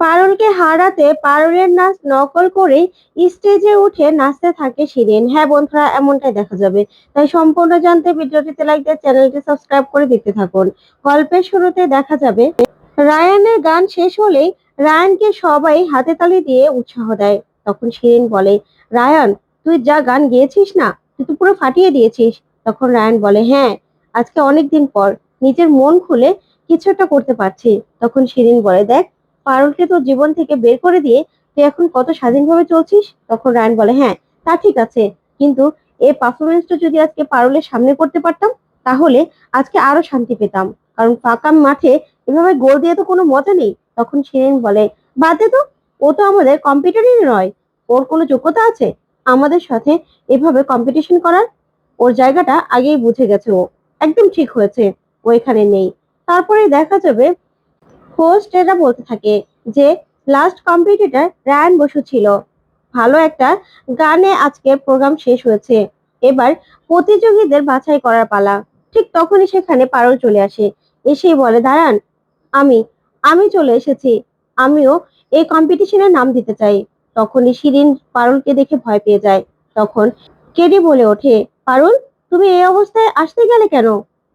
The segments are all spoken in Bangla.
পারুলকে হারাতে পারুলের নাচ নকল করে স্টেজে উঠে নাচতে থাকে শিরিন। হ্যাঁ বন্ধুরা, এমনটাই দেখা যাবে। তাই সম্পূর্ণ জানতে ভিডিওটিতে লাইক দিয়ে চ্যানেলটি সাবস্ক্রাইব করে দেখতে থাকুন। গল্পের শুরুতে দেখা যাবে, রায়ানের গান শেষ হলেই রায়ানকে সবাই হাতে তালি দিয়ে উৎসাহ দেয়। তখন শিরিন বলে, রায়ান, তুই যা গান গেয়েছিস না, তুই তো পুরো ফাটিয়ে দিয়েছিস। তখন রায়ান বলে হ্যাঁ আজকে অনেক দিন পর, নিজের মন খুলে কিছু একটা করতে পারছি। তখন শিরিন বলে, দেখ পারুলকে তোর জীবন থেকে বের করে দিয়ে তুই এখন কত স্বাধীনভাবে চলছিস? তখন রায়ন বলে হ্যাঁ তা ঠিক আছে। কিন্তু এই পারফরমেন্সটা যদি আজকে পারুলের সামনে করতে পারতাম, তাহলে আজকে আরও শান্তি পেতাম। কারণ ফাঁকা মাঠে এভাবে গোল দিয়ে তো কোনো মজা নেই। তখন শিরিন বলে, বাদে তো। ও তো আমাদের কম্পিউটারই নয়। ওর কোনো যোগ্যতা আছে? আমাদের সাথে এভাবে কম্পিটিশন করার? ওর জায়গাটা আগেই বুঝে গেছে ও। একদম ঠিক হয়েছে। ও এখানে নেই। তারপরে দেখা যাবে হোস্ট এরা বলতে থাকে যে লাস্ট কম্পিটিটর রায়ান বসু ছিল। ভালো একটা গানে আজকে প্রোগ্রাম শেষ হয়েছে। এবার প্রতিযোগীদের বাছাই করার পালা। ঠিক তখনই সেখানে পারুল চলে আসে। এসেই বলে, দাঁড়ান, আমি আমি চলে এসেছি। আমিও এই কম্পিটিশনে নাম দিতে চাই। তখনই শিরিন পারুলকে দেখে ভয় পেয়ে যায়। তখন কেডি বলে ওঠে, পারুল, তুমি এই অবস্থায় আসতে গেলে কেন?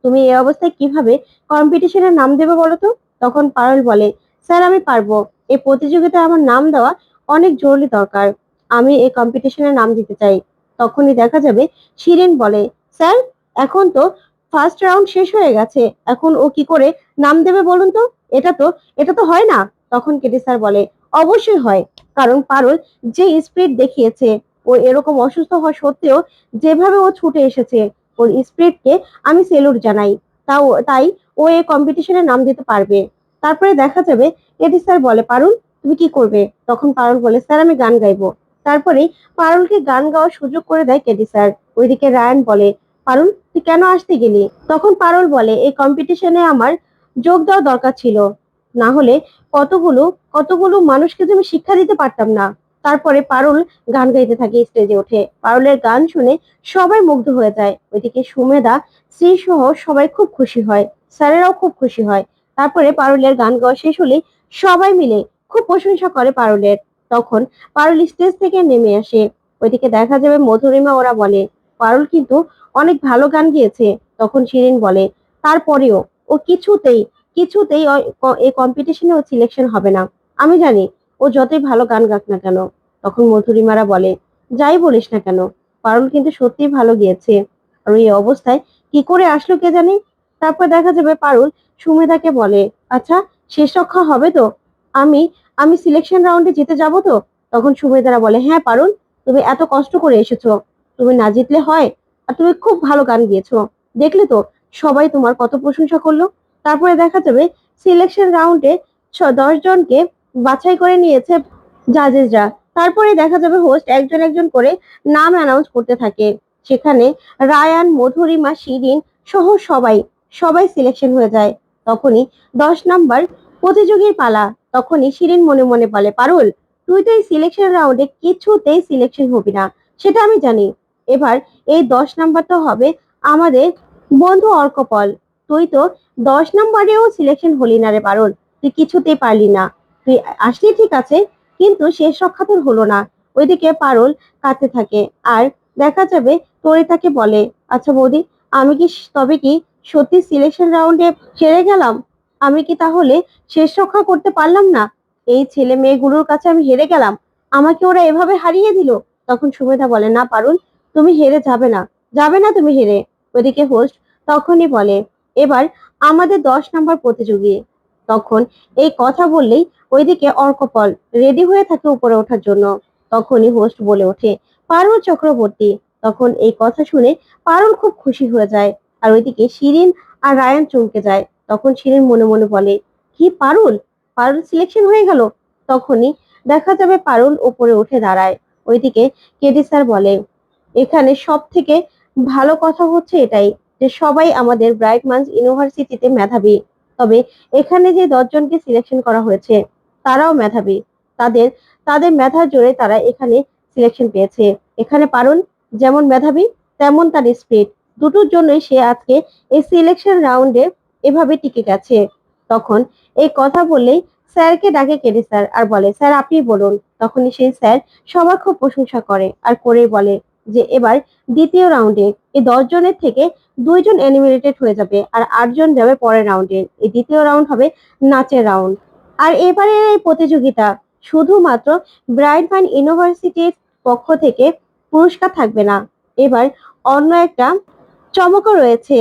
তুমি এই অবস্থায় কীভাবে কম্পিটিশনে নাম দেবে বলো তো? তখন পারুল বলে, স্যার, আমি পারব। এই প্রতিযোগিতায় আমার নাম দেওয়া অনেক জরুরি দরকার। আমি এই কম্পিটিশনে নাম দিতে চাই। তখনই দেখা যাবে শিরিন বলে, স্যার, এখন তো ফার্স্ট রাউন্ড শেষ হয়ে গেছে। এখন ও কি করে নাম দেবে বলুন তো? এটা তো এটা তো হয় না। তখন কেটি স্যার বলে, অবশ্যই হয়। কারণ পারুল যে স্পিড দেখিয়েছে, ও এরকম অসুস্থ হওয়া সত্ত্বেও যেভাবে ও ছুটে এসেছে, ওর স্পিডকে আমি সেলুট জানাই। তাও, তাই ও এই কম্পিটিশনে নাম দিতে পারবে। তারপরে দেখা যাবে এটি স্যার বলে, পারুল, তুমি কি করবে? তখন পারুল বলে, স্যার, আমি গান গাইবো। তারপরেই পারুলকে গান গাওয়ার সুযোগ করে দেয় কেডি স্যার ওইদিকে রায়ান বলে, পারুল, তুই কেন আসতে গেলি? তখন পারুল বলে, এই কম্পিটিশনে আমার যোগ দেওয়া দরকার ছিল। না হলে কতগুলো কতগুলো মানুষকে আমি শিক্ষা দিতে পারতাম না। তারপরে পারুল গান গাইতে থাকে স্টেজে ওঠে পারুলের গান শুনে সবাই মুগ্ধ হয়ে যায়। ওইদিকে সুমেধা শ্রী সহ সবাই খুব খুশি হয়। স্যারেরাও খুব খুশি হয়। তারপরে পারুলের গান গাওয়া শেষ হলে সবাই মিলে খুব প্রশংসা করে পারুলের। তখন পারুল স্টেজ থেকে নেমে আসে। ওইদিকে দেখা যাবে মধুরিমা ওরা বলে, পারুল কিন্তু অনেক ভালো গান গিয়েছে। তখন শিরিন বলে, তারপরেও ও কিছুতেই কিছুতেই এই কম্পিটিশনে ও সিলেকশন হবে না। আমি জানি ও যতই ভালো গান গাক না কেন। তখন মধুরিমারা বলে, যাই বলিস না কেন, পারুল কিন্তু সত্যিই ভালো গিয়েছে। আর এই অবস্থায় কি করে আসলো কে জানে? তারপর দেখা যাবে পারুল সুমেধাকে বলে আচ্ছা শেষ রক্ষা হবে তো? আমি আমি সিলেকশন রাউন্ডে জিতে যাব তো? তখন সুমেধারা বলে হ্যাঁ পারুল, তুমি এত কষ্ট করে এসেছ। তুমি না জিতলে হয় আর তুমি খুব ভালো গান গিয়েছো। দেখলে তো সবাই তোমার কত প্রশংসা করল? তারপরে দেখা যাবে সিলেকশন রাউন্ডে দশ জনকে বাছাই করে নিয়েছে জাজেসরা। তারপরে দেখা যাবে হোস্ট একজন একজন করে নাম অ্যানাউন্স করতে থাকে। সেখানে রায়ান, মধুরিমা, শিরিন সহ সবাই সবাই সিলেকশন হয়ে যায়। তখনই দশ নাম্বার প্রতিযোগীর পালা। তখনই শিরিন মনে মনে বলে, পারুল, তুই তো এই সিলেকশন রাউন্ডে কিছুতেই সিলেকশন হবি না। সেটা আমি জানি। এবার এই দশ নাম্বার তো হবে আমাদের বন্ধু অর্কপল। তুই তো দশ নাম্বারেও সিলেকশন হলি না রে পারুল। তুই কিছুতেই পারলি না। তুই আসলি ঠিক আছে, কিন্তু শেষ রক্ষা তোর হলো না। ওইদিকে পারুল কাঁদতে থাকে। আর দেখা যাবে তোরে তাকে বলে আচ্ছা বৌদি, আমি কি, তবে কি সত্যি সিলেকশন রাউন্ডে হেরে গেলাম? আমি কি তাহলে শেষ রক্ষা করতে পারলাম না? এই ছেলে মেয়েগুলোর কাছে আমি হেরে গেলাম। আমাকে ওরা এভাবে হারিয়ে দিল? তখন সুমেধা বলে, না পারুল, তুমি হেরে যাবে না। যাবে না তুমি হেরে। ওইদিকে হোস্ট তখনই বলে, এবার আমাদের দশ নম্বর প্রতিযোগী। তখন এই কথা বললেই ওইদিকে অর্কপল রেডি হয়ে থাকে উপরে ওঠার জন্য। তখনই হোস্ট বলে ওঠে, পারুল চক্রবর্তী। তখন এই কথা শুনে পারুল খুব খুশি হয়ে যায়। আর ওইদিকে শিরিন আর রায়ান চমকে যায়। তখন শিরিন মনে মনে বলে, কি পারুল? পারুল সিলেকশন হয়ে গেল? তখনই দেখা যাবে পারুল ওপরে উঠে দাঁড়ায়। ওইদিকে কেডি স্যার বলে, এখানে সব থেকে ভালো কথা হচ্ছে এটাই যে সবাই আমাদের ব্রাইট মান্স ইউনিভার্সিটিতে মেধাবী। তবে এখানে যে দশজনকে সিলেকশন করা হয়েছে, তারাও মেধাবী। তাদের তাদের মেধার জোরে তারা এখানে সিলেকশন পেয়েছে। এখানে পারুল যেমন মেধাবী, তেমন তার স্পিড দুটোর জন্যই সে আজকে এই সিলেকশন রাউন্ডে এভাবে টিকে গেছে। তখন এই কথা বললেই স্যারকে ডাকে কেটে স্যার? আর বলে, স্যার, আপনি বলুন। তখনই সেই স্যার সবার খুব প্রশংসা করে আর করে বলে যে, এবার দ্বিতীয় রাউন্ডে এই দশ জনের থেকে দুইজন এলিমিনেটেড হয়ে যাবে আর আটজন যাবে পরের রাউন্ডে এই দ্বিতীয় রাউন্ড হবে নাচের রাউন্ড আর এবারের এই প্রতিযোগিতা শুধুমাত্র ব্রাইট ম্যান ইউনিভার্সিটির পক্ষ থেকে পুরস্কার থাকবে না। এবার অন্য একটা চমকও রয়েছে।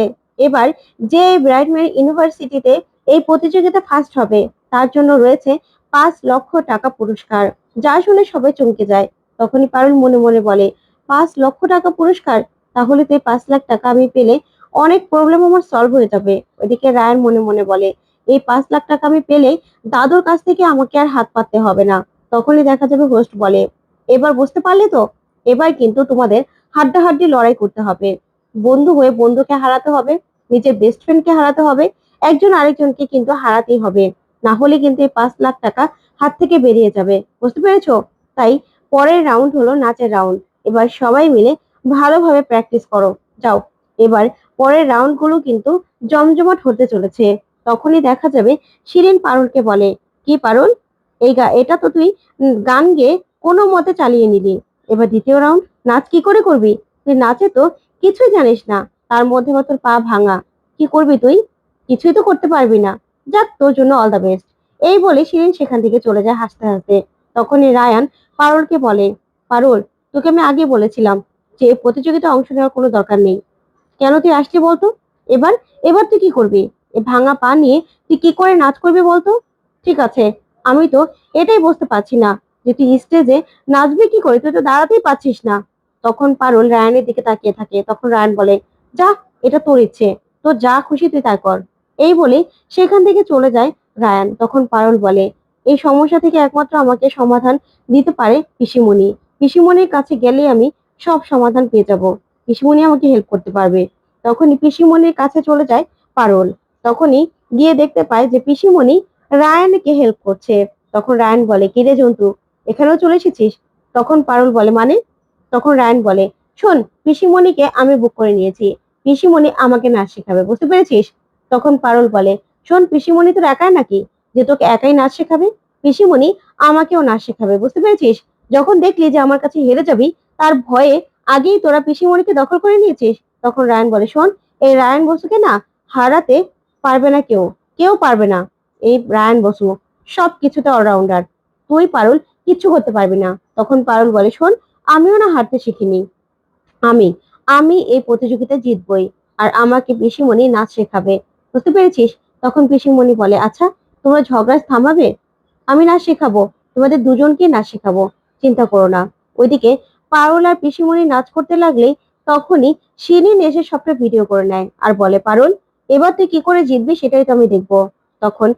এবার যে ব্রাইটম্যান ইউনিভার্সিটিতে এই প্রতিযোগিতা ফার্স্ট হবে, তার জন্য রয়েছে পাঁচ লক্ষ টাকা পুরস্কার। যা শুনে সবাই চমকে যায়। তখনই পারুল মনে মনে বলে, পাঁচ লক্ষ টাকা পুরস্কার? তাহলে তো পাঁচ লাখ টাকা আমি পেলে অনেক প্রবলেম আমার সলভ হয়ে যাবে। ওইদিকে রায়ন মনে মনে বলে, এই পাঁচ লাখ টাকা আমি পেলে দাদুর কাছ থেকে আমাকে আর হাত পাততে হবে না। তখনই দেখা যাবে হোস্ট বলে, এবার বুঝতে পারলে তো? এবার কিন্তু তোমাদের হাড্ডাহাড্ডি লড়াই করতে হবে। বন্ধু হয়ে বন্ধুকে হারাতে হবে, নিজের বেস্ট ফ্রেন্ডকে হারাতে হবে, একজন আরেকজনকে কিন্তু হারাতেই হবে। না হলে কিন্তু এই পাঁচ লাখ টাকা হাত থেকে বেরিয়ে যাবে। বুঝতে পেরেছ? তাই পরের রাউন্ড হলো নাচের রাউন্ড এবার সবাই মিলে ভালোভাবে প্র্যাকটিস করো। যাও। এবার পরের রাউন্ডগুলো কিন্তু জমজমাট হতে চলেছে। তখনই দেখা যাবে শিরিন পারুলকে বলে, কি পারুল? এই গা, এটা তো তুই গান গেয়ে কোনো মতে চালিয়ে নিলি। এবার দ্বিতীয় রাউন্ড নাচ কি করে করবি? তুই নাচে তো কিছুই জানিস না। তার মধ্যে আবার তোর পা ভাঙা। কি করবি তুই? কিছুই তো করতে পারবি না। যাক, তোর জন্য অল দ্য বেস্ট এই বলে শিরিন সেখান থেকে চলে যায় হাসতে হাসতে। তখনই রায়ান পারুলকে বলে, পারুল, তোকে আমি আগে বলেছিলাম যে এই প্রতিযোগিতায় অংশ নেওয়ার কোনো দরকার নেই। কেন তুই আসলি বলতো? এবার এবার তুই কি করবি? এই ভাঙা পা নিয়ে তুই কি করে নাচ করবি বলতো? ঠিক আছে, আমি তো এটাই বুঝতে পারছি না যে তুই স্টেজে নাচবি কি করে? তুই তো দাঁড়াতেই পারছিস না। তখন পারুল রায়ানের দিকে তাকিয়ে থাকে। তখন রায়ান বলে, যা, এটা তোর ইচ্ছে। তোর যা খুশি তুই তাই কর। এই বলে সেখান থেকে চলে যায় রায়ান। তখন পারুল বলে, এই সমস্যা থেকে একমাত্র আমাকে সমাধান দিতে পারে পিসিমণি। পিসিমণির কাছে গেলে আমি সব সমাধান পেয়ে যাব। পিসিমণি আমাকে হেল্প করতে পারবে। তখনই পিসিমণির কাছে চলে যায় পারুল। তখনই গিয়ে দেখতে পায় যে পিসিমণি রায়ানকে হেল্প করছে। তখন রায়ান বলে কিরে জন্তু, এখানেও চলে এসেছিস? তখন পারুল বলে মানে? তখন রায়ান বলে, শোন, পিসিমণিকে আমি বুক করে নিয়েছি। পিসিমণি আমাকে নাচ শেখাবে, বুঝতে পেরেছিস? তখন পারুল বলে, শোন, পিসিমণি তোর একাই নাকি? যে তোকে একাই নাচ শেখাবে? পিসিমণি আমাকেও নাচ শেখাবে, বুঝতে পেরেছিস? যখন দেখলি যে আমার কাছে হেরে যাবি, তার ভয়ে আগেই তোরা পিসিমণিকে দখল করে নিয়েছিস? তখন রায়ান বলে, শোন, এই রায়ান বসুকে না হারাতে পারবে না কেউ কেউ পারবে না। এই রায়ান বসু সব কিছুতে অলরাউন্ডার তুই পারুল, কিচ্ছু করতে পারবি না। তখন পারুল বলে, শোন আমিও না হারতে শিখিনি। আমি আমি এই প্রতিযোগিতায় জিতবই, আর আমাকে পিসিমণি নাচ শেখাবে। বুঝতে পেরেছিস? তখন পিসিমণি বলে আচ্ছা তোমরা ঝগড়া থামাবে? আমি নাচ শেখাবো, তোমাদের দুজনকে নাচ শেখাবো, চিন্তা করো না। ওইদিকে পারুল আর পিসিমণি নাচ করতে লাগলে তখনই শিরিন এসে সবটা ভিডিও করে নেয় আর বলে, পারুল, এবার তুই কি করে জিতবি সেটাই তো আমি দেখব। তখন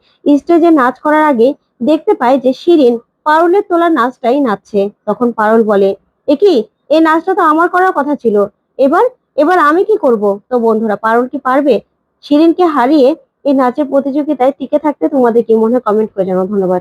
স্টেজে নাচ করার আগে দেখতে পায় যে শিরিন পারুলের তোলা নাচটাই নাচছে। তখন পারুল বলে এ কি? এই নাচটা তো আমার করার কথা ছিল। এবার এবার আমি কি করব? তো বন্ধুরা, পারুল কি পারবে? শিরিনকে হারিয়ে এই নাচের প্রতিযোগিতায় টিকে থাকতে তোমাদের কি মনে হয়? কমেন্ট করে জানাও। ধন্যবাদ।